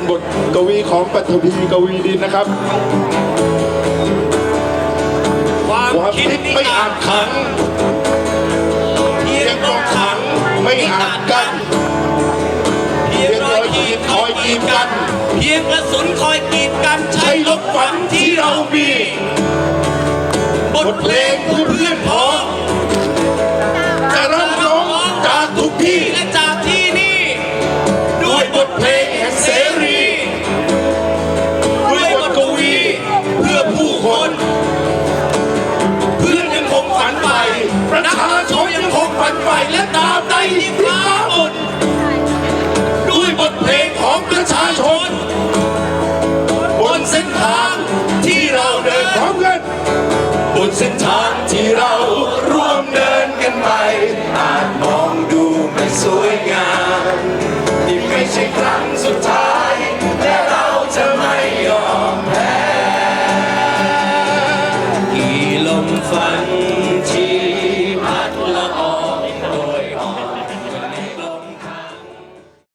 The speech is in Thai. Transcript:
เป็นบทกวีของปัทวีกวีดินนะครับ ความความคิดคิดนี่ไม่อาจขังเพียเพียงงต้ต้อองงขัขังงไม่อาจกั้นเพียงรอยขีดคอยกีดกัน เพียงกระสุนคอยกีดกันใช้ใช้ลลบบฝัฝันนที่ที่เราเรามีมีบทเพลงเพื่อเพื่อนพ้อง ประชาชนยังคงฝันไปและตามใดที่ฟ้าบนด้วยบทเพลงของประชาชน บนเส้นทางที่เราเดินพร้อมกันบนเส้นทางที่เราร่วมเดินกันไป อาจมองดูไม่สวยงามที่ไม่ใช่ครั้งสุดท้าย